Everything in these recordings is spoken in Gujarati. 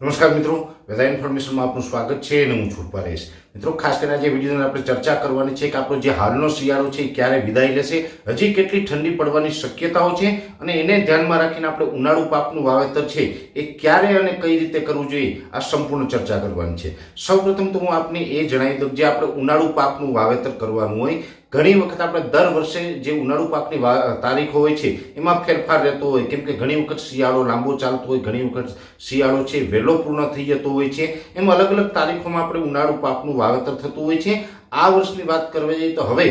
નમસ્કાર મિત્રો, વેધર ઇન્ફોર્મેશનમાં આપનું સ્વાગત છે અને હું છું પરેશ. મિત્રો, ખાસ કરીને આજે વિડીયોની આપણે ચર્ચા કરવાની છે કે આપણો જે હાલનો શિયાળો છે એ ક્યારે વિદાય લેશે, હજી કેટલી ઠંડી પડવાની શક્યતાઓ છે અને એને ધ્યાનમાં રાખીને આપણે ઉનાળુ પાકનું વાવેતર છે એ ક્યારે અને કઈ રીતે કરવું જોઈએ, આ સંપૂર્ણ ચર્ચા કરવાની છે. સૌપ્રથમ તો હું આપને એ જણાવી દઉં જે આપણે ઉનાળુ પાકનું વાવેતર કરવાનું હોય ઘણી વખત આપણે દર વર્ષે જે ઉનાળુ પાકની તારીખો હોય છે, એમાં ફેરફાર રહેતો હોય. કેમ કે ઘણી વખત શિયાળો લાંબો ચાલતો હોય, ઘણી વખત શિયાળો છે વહેલો પૂર્ણ થઈ જતો હોય છે. એમ અલગ અલગ તારીખોમાં આપણે ઉનાળુ પાકનું વાવેતર થતું હોય છે. આ વર્ષની વાત કરવા જઈએ તો હવે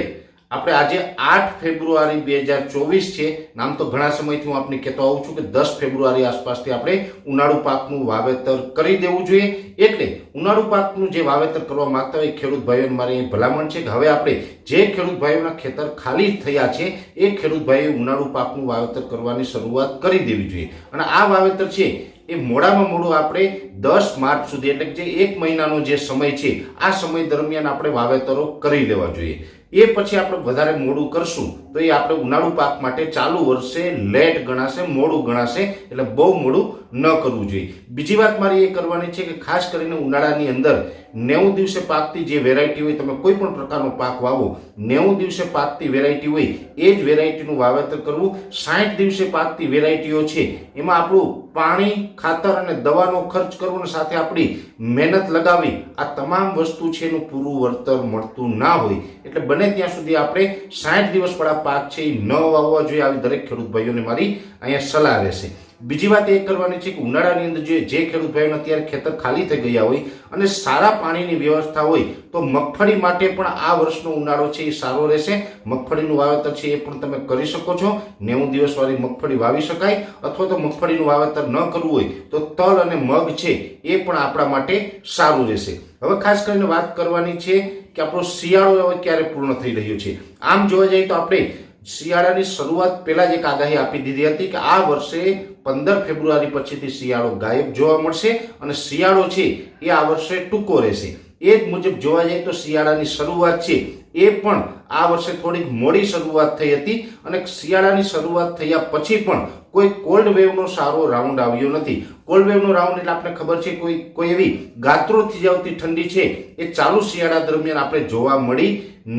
આપણે આજે આઠ ફેબ્રુઆરી બે હજાર ચોવીસ છે. નામ તો ઘણા સમયથી હું આપને કહેતો આવું છું કે દસ ફેબ્રુઆરી આસપાસથી આપણે ઉનાળુ પાકનું વાવેતર કરી દેવું જોઈએ. એટલે ઉનાળુ પાકનું જે વાવેતર કરવા માંગતા હોય ખેડૂત ભાઈઓને મારી ભલામણ છે કે હવે આપણે જે ખેડૂત ભાઈઓના ખેતર ખાલી થયા છે, એ ખેડૂત ભાઈઓ ઉનાળુ પાકનું વાવેતર કરવાની શરૂઆત કરી દેવી જોઈએ. અને આ વાવેતર છે, એ મોડામાં મોડું આપણે દસ માર્ચ સુધી, એટલે કે જે એક મહિનાનો જે સમય છે, આ સમય દરમિયાન આપણે વાવેતરો કરી લેવા જોઈએ. એ પછી આપણે વધારે મોડું કરશું, તો એ આપણે ઉનાળુ પાક માટે ચાલુ વર્ષે લેટ ગણાશે, મોડું ગણાશે, એટલે બહુ મોડું ન કરવું જોઈએ. બીજી વાત મારી એ કરવાની છે કે ખાસ કરીને ઉનાળાની અંદર નેવું દિવસે પાકતી જે વેરાયટી હોય, તમે કોઈ પણ પ્રકારનો પાક વાવો, નેવું દિવસે પાકતી વેરાયટી હોય, એ જ વેરાયટીનું વાવેતર કરવું. સાઠ દિવસે પાકતી વેરાયટીઓ છે, એમાં આપણું પાણી, ખાતર અને દવાનો ખર્ચ કરવો અને સાથે આપણી મહેનત લગાવી આ તમામ વસ્તુ છે એનું પૂરું વળતર મળતું ના હોય. એટલે બને ત્યાં સુધી આપણે સાઠ દિવસ પડા પાક છે એ ન વાવવા જોઈએ. આવી દરેક ખેડૂત ભાઈઓને મારી અહીંયા સલાહ રહેશે. બીજી વાત એ કરવાની છે કે ઉનાળાની અંદર જે જે ખેડૂત ભાઈઓને અત્યારે ખેતર ખાલી થઈ ગયા હોય અને સારા પાણીની વ્યવસ્થા હોય, તો મગફળી માટે પણ આ વર્ષનો ઉનાળો છે એ સારો રહેશે. મગફળીનું વાવેતર છે એ પણ તમે કરી શકો છો. નેવું દિવસવાળી મગફળી વાવી શકાય. અથવા તો મગફળીનું વાવેતર ન કરવું હોય, તો તલ અને મગ છે એ પણ આપણા માટે સારું રહેશે. હવે ખાસ કરીને વાત કરવાની છે કે આપણો શિયાળો ક્યારે પૂર્ણ થઈ રહ્યો છે. આમ જોવા જઈએ તો આપણે શિયાળાની શરૂઆત પહેલા જ એક આગાહી આપી દીધી હતી કે આ વર્ષે પંદર ફેબ્રુઆરી પછીથી શિયાળો ગાયબ જોવા મળશે અને શિયાળો છે એ આ વર્ષે ટૂંકો રહેશે. એ જ મુજબ જોવા જઈએ તો શિયાળાની શરૂઆત છે એ પણ આ વર્ષે થોડીક મોડી શરૂઆત થઈ હતી અને શિયાળાની શરૂઆત થયા પછી પણ કોઈ કોલ્ડ વેવનો સારો રાઉન્ડ આવ્યો નથી. કોલ્ડ વેવનો રાઉન્ડ એટલે આપણે ખબર છે કોઈ કોઈ એવી ગાત્રોથી જાવતી ઠંડી છે એ ચાલુ શિયાળા દરમિયાન આપણે જોવા મળી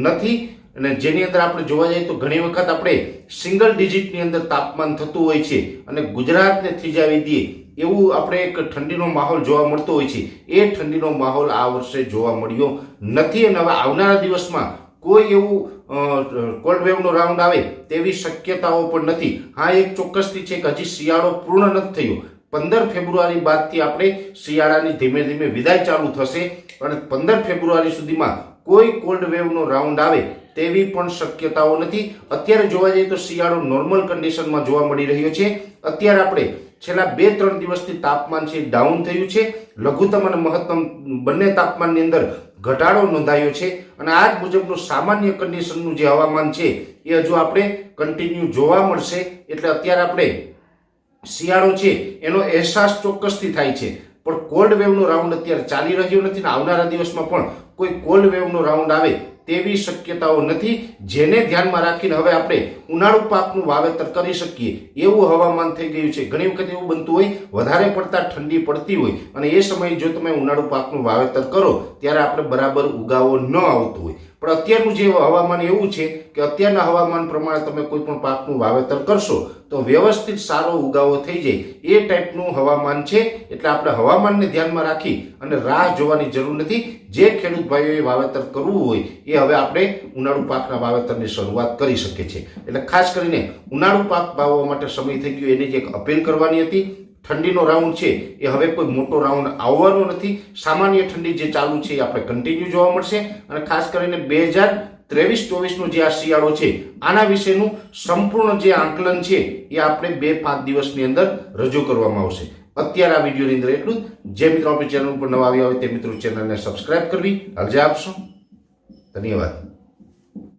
નથી. અને જેની અંદર આપણે જોવા જઈએ તો ઘણી વખત આપણે સિંગલ ડિજિટની અંદર તાપમાન થતું હોય છે અને ગુજરાતને થીજાવી દઈએ એવું આપણે એક ઠંડીનો માહોલ જોવા મળતો હોય છે. એ ઠંડીનો માહોલ આ વર્ષે જોવા મળ્યો નથી અને હવે આવનારા દિવસમાં કોઈ એવું કોલ્ડ વેવનો રાઉન્ડ આવે તેવી શક્યતાઓ પણ નથી. હા, એક ચોક્કસથી છે કે હજી શિયાળો પૂર્ણ નથી થયો. પંદર ફેબ્રુઆરી બાદથી આપણે શિયાળાની ધીમે ધીમે વિદાય ચાલુ થશે અને પંદર ફેબ્રુઆરી સુધીમાં કોઈ કોલ્ડ વેવનો રાઉન્ડ આવે તેવી પણ શક્યતાઓ નથી. અત્યારે જોવા જઈએ તો શિયાળો નોર્મલ કન્ડિશનમાં જોવા મળી રહ્યો છે. અત્યારે આપણે છેલ્લા બે ત્રણ દિવસથી તાપમાન છે ડાઉન થયું છે. લઘુત્તમ અને મહત્તમ બંને તાપમાનની અંદર ઘટાડો નોંધાયો છે. અને આ જ મુજબનું સામાન્ય કન્ડિશનનું જે હવામાન છે એ હજુ આપણે કન્ટિન્યુ જોવા મળશે. એટલે અત્યારે આપણે શિયાળો છે એનો અહેસાસ ચોક્કસથી થાય છે. પણ કોલ્ડ વેવનો રાઉન્ડ અત્યારે ચાલી રહ્યો નથી ને આવનારા દિવસમાં પણ કોઈ કોલ્ડ વેવનો રાઉન્ડ આવે તેવી શક્યતાઓ નથી, જેને ધ્યાનમાં રાખીને હવે આપણે ઉનાળુ પાકનું વાવેતર કરી શકીએ. એવું હવામાન થઈ ગયું છે. ઘણી વખત એવું બનતું હોય, વધારે પડતા ઠંડી પડતી હોય અને એ સમયે જો તમે ઉનાળુ પાકનું વાવેતર કરો, ત્યારે આપણે બરાબર ઉગાવો ન આવતો હોય. પણ અત્યારનું જે હવામાન એવું છે કે અત્યારના હવામાન પ્રમાણે તમે કોઈ પણ પાકનું વાવેતર કરશો, તો વ્યવસ્થિત સારો ઉગાવો થઈ જાય. એ ટાઈપનું હવામાન છે, એટલે આપણે હવામાનને ધ્યાનમાં રાખી અને રાહ જોવાની જરૂર નથી. જે ખેડૂત ભાઈઓએ વાવેતર કરવું હોય, એ હવે આપણે ઉનાળુ પાકના વાવેતરની શરૂઆત કરી શકીએ છીએ. એટલે ખાસ કરીને ઉનાળુ પાક વાવવા માટે સમય થઈ ગયો, એની જે એક અપીલ કરવાની હતી. ઠંડીનો રાઉન્ડ છે એ હવે કોઈ મોટો રાઉન્ડ આવવાનો નથી. સામાન્ય ઠંડી જે ચાલુ છે એ આપણે કન્ટિન્યુ જોવા મળશે અને ખાસ કરીને બે હજાર ત્રેવીસ ચોવીસનો જે આ શિયાળો છે, આના વિશેનું સંપૂર્ણ જે આંકલન છે એ આપણે બે પાંચ દિવસની અંદર રજૂ કરવામાં આવશે. અત્યારે આ વિડીયોની અંદર એટલું જ. મિત્રો આપણી ચેનલ ઉપર નવા આવ્યા હોય તે મિત્રો ચેનલને સબસ્ક્રાઇબ કરવી. અરજી આપશો. ધન્યવાદ.